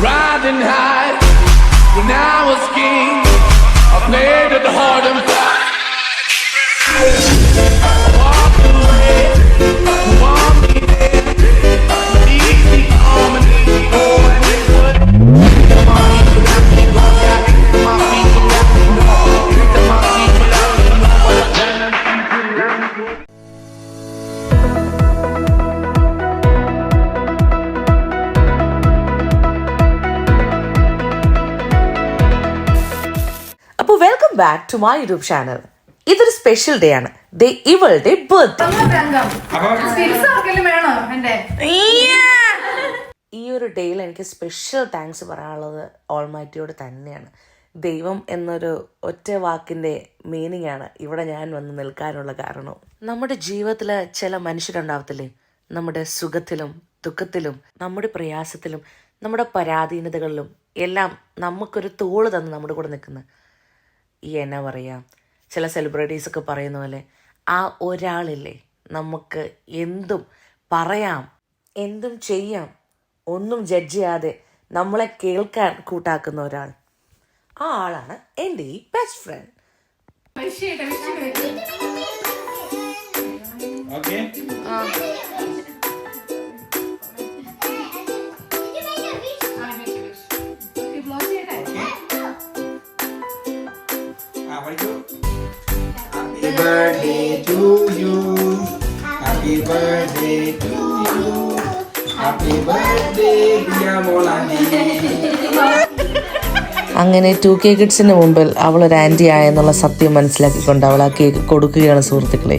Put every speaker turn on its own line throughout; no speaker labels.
Riding high when I was king. I played at the hard and fast.
Back to my YouTube channel ഇതൊരു special day ആണ്. ദേ ഇവളുടെ birthday ഈ ഒരു ഡേയിൽ എനിക്ക് സ്പെഷ്യൽ താങ്ക്സ് പറയാനുള്ളത് ഓൾമൈറ്റിയോട് തന്നെയാണ്. ദൈവം എന്നൊരു ഒറ്റ വാക്കിന്റെ മീനിങ് ആണ് ഇവിടെ ഞാൻ വന്ന് നിൽക്കാനുള്ള കാരണം. നമ്മുടെ ജീവിതത്തിൽ ചില മനുഷ്യരുണ്ടാവത്തില്ലേ? നമ്മുടെ സുഖത്തിലും ദുഃഖത്തിലും നമ്മുടെ പ്രയാസത്തിലും നമ്മുടെ പരാധീനതകളിലും എല്ലാം നമുക്കൊരു തോൾ തന്ന് നമ്മുടെ കൂടെ നിൽക്കുന്ന. ഈ എന്നാ പറയുക ചില സെലിബ്രിറ്റീസൊക്കെ പറയുന്ന പോലെ ആ ഒരാളില്ലേ നമുക്ക് എന്തും പറയാം എന്തും ചെയ്യാം ഒന്നും ജഡ്ജ് ചെയ്യാതെ നമ്മളെ കേൾക്കാൻ കൂട്ടാക്കുന്ന ഒരാൾ. ആ ആളാണ് എന്റെ ഈ best friend
Okay. Birthday to you. Happy birthday to you. Happy birthday, dear Molani.
അങ്ങനെ ടു കെ കിഡ്സിന് മുമ്പിൽ അവൾ ഒരു ആന്റി ആയെന്നുള്ള സത്യം മനസ്സിലാക്കിക്കൊണ്ട് അവൾ ആ കേക്ക് കൊടുക്കുകയാണ് സുഹൃത്തുക്കളെ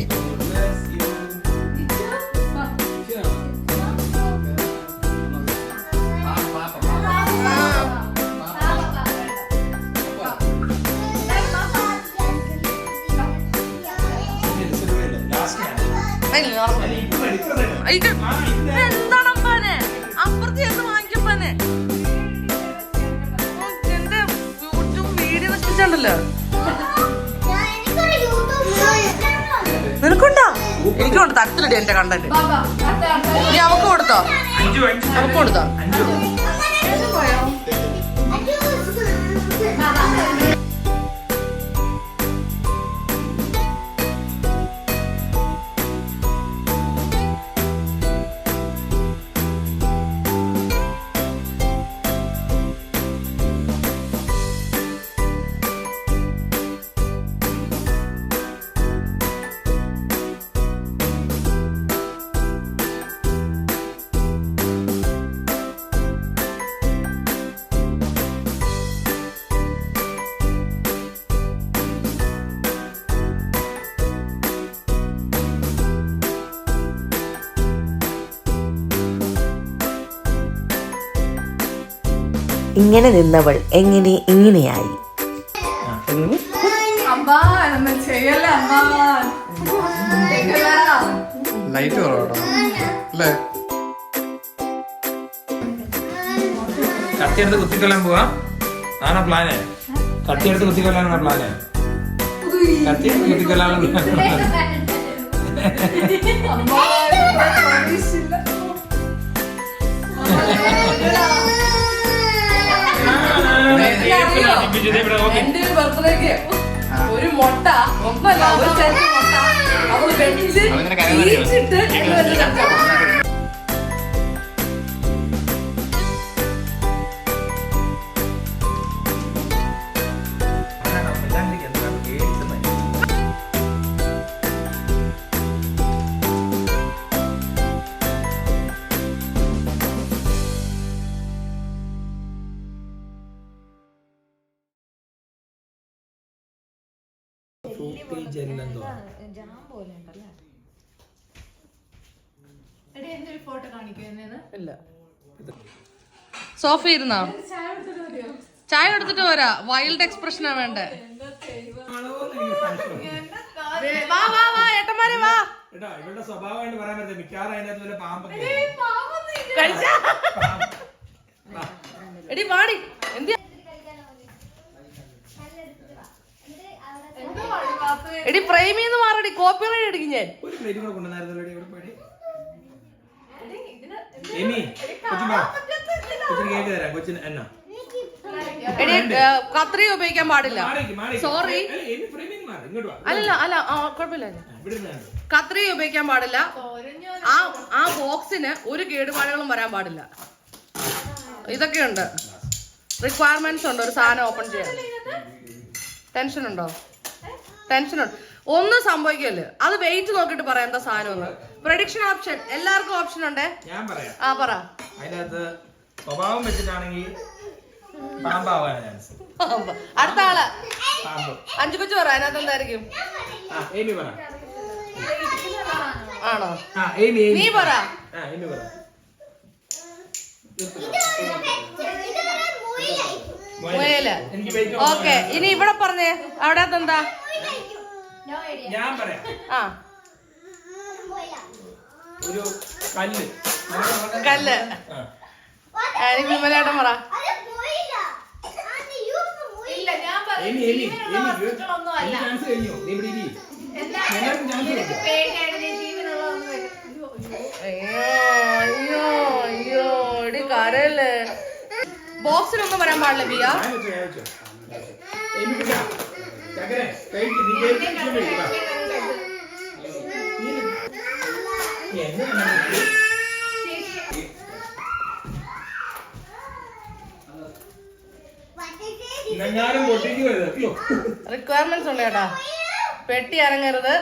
Last ആണ്.
നിനക്കുണ്ടോ? എനിക്കുണ്ട്. തരത്തിലിടി എന്റെ കണ്ടന്റ് നീ അവക്ക് കൊടുത്തോ?
അഞ്ചു, അഞ്ചു.
അവക്ക് കൊടുത്തോ? ഇങ്ങനെ നിന്നവൾ എങ്ങനെ ഇങ്ങനെയായി?
കത്തിയെടുത്ത് കുത്തിക്കൊല്ലാൻ പോവാ. ആണോ പ്ലാന് കത്തിയെടുത്ത് കുത്തിക്കൊല്ലാനാണ് പ്ലാന് കത്തിയെടുത്ത് കുത്തിക്കൊല്ലാനുള്ള പ്ലാൻ
എന്റെ ബർത്ത്ഡേക്ക് ഒരു മുട്ട ഒന്നല്ല ഒരു സെറ്റ് മുട്ട. അവൾ വെച്ച്
അതിങ്ങനെ കരയാൻ അറിയോ?
ജാം പോലെ? എടി, ഫോട്ടോ എന്നെ
സോഫ ഇരുന്നോ? ചായ എടുത്തിട്ട് പോരാ. വൈൽഡ് എക്സ്പ്രഷനാ വേണ്ടേ. വാ വാ വാ ഏട്ടന്മാരെ വാ.
എടാ ഇവളുടെ സ്വഭാവമായിട്ട് പറയാൻ പറ്റില്ല. മിക്കവാറും അതിനകത്ത് വല്ല പാമ്പൊക്കെ
എടി വാടി എന്ത് എടി പ്രേമിന്ന് മാറടി കോപ്പി റൈറ്റ് അടിക്കും ഞാൻ.
ഒരു പ്ലേറ്റ് കൂടെ കൊണ്ടുവന്നായിരുന്നു ഇവിടെ പോയി എമി കൊച്ചിൻ കൊച്ചിന് കേക്ക് തരാം കൊച്ചിന് എന്നാ
എടി ഏ, കത്രിക ഉപയോഗിക്കാൻ പാടില്ല.
സോറി മാറിക്ക്. അല്ല, എമി മാറി ഇങ്ങോട്ട് വാ.
അല്ലല്ല അല്ല ആ, കുഴപ്പമില്ല.
ആ, ഇവിടെ ഇരുന്നാണ്.
കത്രിക ഉപയോഗിക്കാൻ പാടില്ല. ആ ആ ബോക്സിന് ഒരു കേടുപാടുകളും വരാൻ പാടില്ല. ഇതൊക്കെയുണ്ട്. റിക്വയർമെന്റ്സ് ഉണ്ട് ഒരു സാധനം ഓപ്പൺ ചെയ്യാൻ. ടെൻഷൻ ഉണ്ടോ? ടെൻഷൻ ഉണ്ട് ഒന്നും സംഭവിക്കല്ലേ. അത് വെയിറ്റ് നോക്കിട്ട് പറയാം എന്താ സാധനം ഒന്ന് പ്രഡിക്ഷൻ ഓപ്ഷൻ എല്ലാവർക്കും ഓപ്ഷൻ ഉണ്ട്?
ഞാൻ പറയാം.
ആ പറ.
അതിനകത്ത് സ്വഭാവം വെച്ചിട്ടാണെങ്കിൽ പാമ്പാവാനാണ് ചാൻസ്
അടുത്ത ആൾ.
പാമ്പ്.
അഞ്ചു കൊച്ചു പറ. അതിനകത്ത് എന്തായിരിക്കും?
ആ പറ.
ആണോ?
ആ
നീ പറ.
ആ പറ. വെയിറ്റ്
ഓക്കെ ഇനി ഇവിടെ പറഞ്ഞേ. അവിടെ എന്താ
ഞാൻ പറയാം.
ആ.
ഒരു കല്ല്.
കല്ല്. വിമലേട്ടൻ പറ.
ഒന്നും എമി എമി ഈ ചാൻസ് കഴിഞ്ഞു നീ ഇവിടെ ഇരി എല്ലാവർക്കും ചാൻസ് കൊടുക്കും
അയ്യോ അയ്യോ അയ്യോ എടി കരയല്ലേ ബോക്സിലൊന്നും വരാൻ പാടില്ല ബിയ
ഞാൻ വെച്ചോ ഞാൻ വെച്ചോ എമി പിടിക്കാ ചക്കരെ കഴിക്ക് നീ കേക്ക് ഇഷ്ടം കഴിക്ക്, വാ. നീ എന്നെ കണ്ടാ വരാൻ പാടില്ല ബിയ.
റിക്വയർമെന്റ്സ് ഉണ്ട് കേട്ടാ. പെട്ടി അനങ്ങരുത്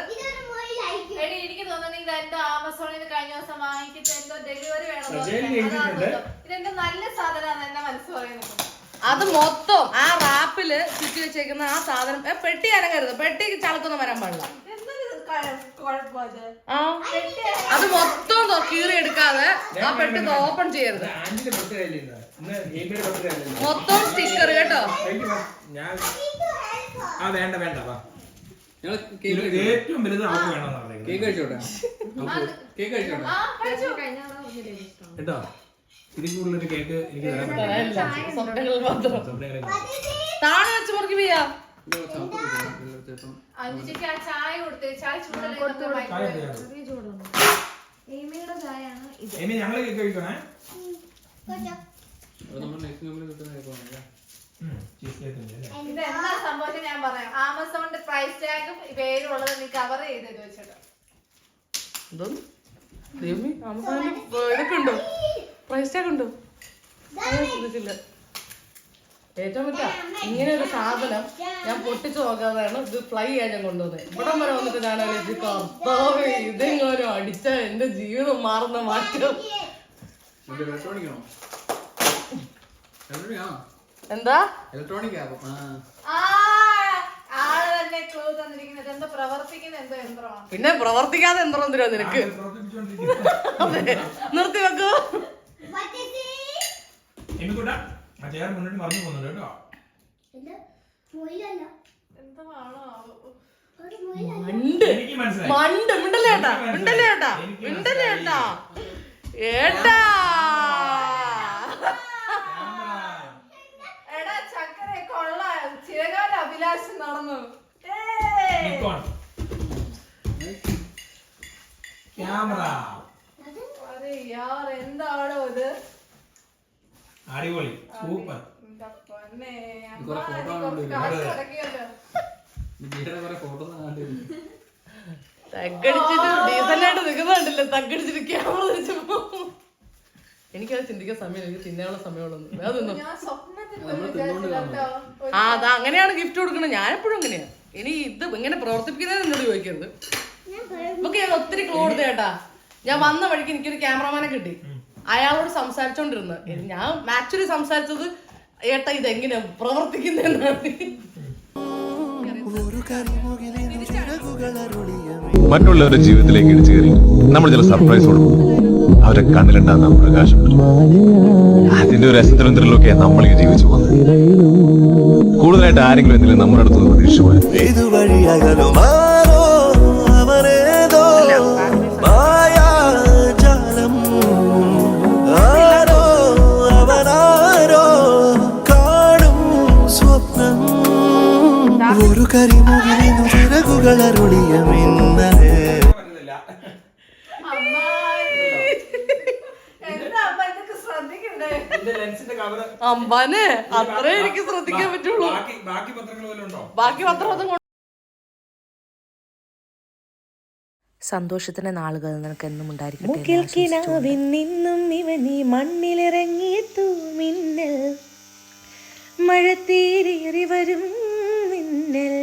എടി, എനിക്ക് തോന്നുന്നു ഇത് എന്തോ ആമസോണിൽ നിന്ന് കഴിഞ്ഞ ദിവസം വാങ്ങിച്ചിട്ട് എന്തോ ഡെലിവറി
വേണം.
ഇതെന്തോ നല്ല സാധനമാണ് എന്റെ മനസ്സ് പറയുന്നത്
അത് മൊത്തം ആ റാപ്പിൽ ചുറ്റി വെച്ചേക്കുന്ന ആ സാധനം. പെട്ടി അനങ്ങരുത്. പെട്ടി ചളക്കൊന്നും വരാൻ പാടില്ല. അത്? മൊത്തം കീറി എടുക്കാതെ ആ പെട്ടി ഓപ്പൺ ചെയ്യരുത്? മൊത്തം സ്റ്റിക്കർ കേട്ടോ.
ആ വേണ്ട വേണ്ട വാ.
ഞങ്ങൾ കേക്ക്
ഏറ്റവും വലുത് അവർക്ക് വേണമെന്ന് പറയുന്നത്.
കേക്ക് കഴിച്ചോട്ടെ കേക്ക് കഴിച്ചോട്ടെ
ആ കഴിച്ചു.
കേട്ടോ? ഇതിൽ കൂടുതലൊരു കേക്ക് എനിക്ക് തരാൻ പറ്റില്ല.
സ്വപ്നങ്ങൾ മാത്രം.
സ്വപ്നങ്ങളെ
താഴെ വെച്ച് മുറുക്കി
ആ ചായ കൊടുത്ത് ചായ ചൂടല്ലേ
ചായയാണ്. എമി ഞങ്ങൾ കേക്ക് കഴിക്കണേ?
നമ്മൾ നെക്സ്റ്റ് കിട്ടുന്ന
ഇത് എന്താ സംഭവിച്ചത് ഞാൻ പറയാം. ആമസോണിന്റെ പ്രൈസ് ടാഗും പേരുള്ളത് നീ കവർ ചെയ്ത് വെച്ചിട്ട്
ഇതും ദൈവമേ അവസാനം ഇതൊക്കെ ഉണ്ടോ? പ്രൈസ് ടാഗ് ഉണ്ടോ ശ്രദ്ധിച്ചില്ല ഏറ്റവും പറ്റ ഇങ്ങനെ ഒരു സാധനം ഞാൻ പൊട്ടിച്ചു നോക്കാതെയാണ് ഇത് ഫ്ലൈ ചെയ്യാൻ ഞാൻ കൊണ്ടുവന്നത്. ഇവിടെ വരെ വന്നിട്ട് ഞാൻ കർത്താവേ ഇതെങ്ങാനും അടിച്ച എന്റെ ജീവിതം മാറുന്ന മാറ്റം. എന്താ?
ഇലക്ട്രോണിക്
ആപ്പ്
പിന്നെ പ്രവർത്തിക്കാതെ എന്തോ എന്തിനാ നിനക്ക്? നിർത്തി വെക്കൂ.
മണ്ട്. ആ ചേർ മുന്നോട്ട് മറന്നു പോകുന്നുണ്ട് കേട്ടോ
എന്താണോ
മണ്ട്
എനിക്ക് മനസ്സിലായി
മണ്ട് മിണ്ടല്ലേ ഏട്ടാ
എനിക്ക്
മിണ്ടല്ലേ ഏട്ടാ
എനിക്ക്
മിണ്ടല്ലേ ഏട്ടാ
മനസ്സിലായി.
ഏട്ടാ
ക്യാമറ.
എടാ ചക്കര കൊള്ളാം ചിരകാല അഭിലാഷം നടന്നു
ക്യാമറ. അടിപൊളി. സൂപ്പർ.
ക്യാമറ എനിക്കത് ചിന്തിക്കാൻ സമയം എനിക്ക് തിന്നാനുള്ള സമയമുള്ളൂ. വേറെ ആ അത് അങ്ങനെയാണ് ഗിഫ്റ്റ് കൊടുക്കണത്. ഞാൻ എപ്പോഴും അങ്ങനെയാ. ഇനി ഇത് ഇങ്ങനെ പ്രവർത്തിപ്പിക്കുന്നത് എന്നോട് ചോദിക്കരുത്. നമുക്ക് ഞാൻ ഒത്തിരി ക്ലൂ കൊടുത്ത ചേട്ടാ ഞാൻ വന്ന വഴിക്ക് എനിക്കൊരു ക്യാമറമാനെ കിട്ടി. അയാളോട് സംസാരിച്ചോണ്ടിരുന്നു. ഞാൻ ആക്ച്വലി സംസാരിച്ചത് ഏട്ടാ ഇതെങ്ങനെയാ പ്രവർത്തിക്കുന്നതെന്നാണ്.
മറ്റുള്ളവരുടെ ജീവിതത്തിലേക്ക് ഇടിച്ചു കയറി. നമ്മൾ ചില സർപ്രൈസ് കൊടുക്കും. അവരുടെ കണ്ണിലുണ്ടാകുന്ന പ്രകാശം അതിന്റെ ഒരു രസത്തിലൊക്കെ നമ്മൾ ഈ ജീവിച്ചു പോകുന്നത്. കൂടുതലായിട്ട് ആരെങ്കിലും എന്തെങ്കിലും നമ്മുടെ അടുത്ത് പ്രതീക്ഷ ഒരു പോയാൽ
ഇതുവഴിയകലുമാറോ അവനേതോ? മായാജാലം
അമ്പാനെ അത്രേ എനിക്ക് ശ്രദ്ധിക്കാൻ പറ്റുള്ളൂ.
ബാക്കി ബാക്കി പത്രങ്ങൾ വല്ലതും
ബാക്കി പത്രം
സന്തോഷത്തിന്റെ നാളുകൾ നിനക്ക് എന്നും ഉണ്ടായിരിക്കട്ടെ നിന്നും മിന്നൽ. മഴ തീരേറി വരും മിന്നൽ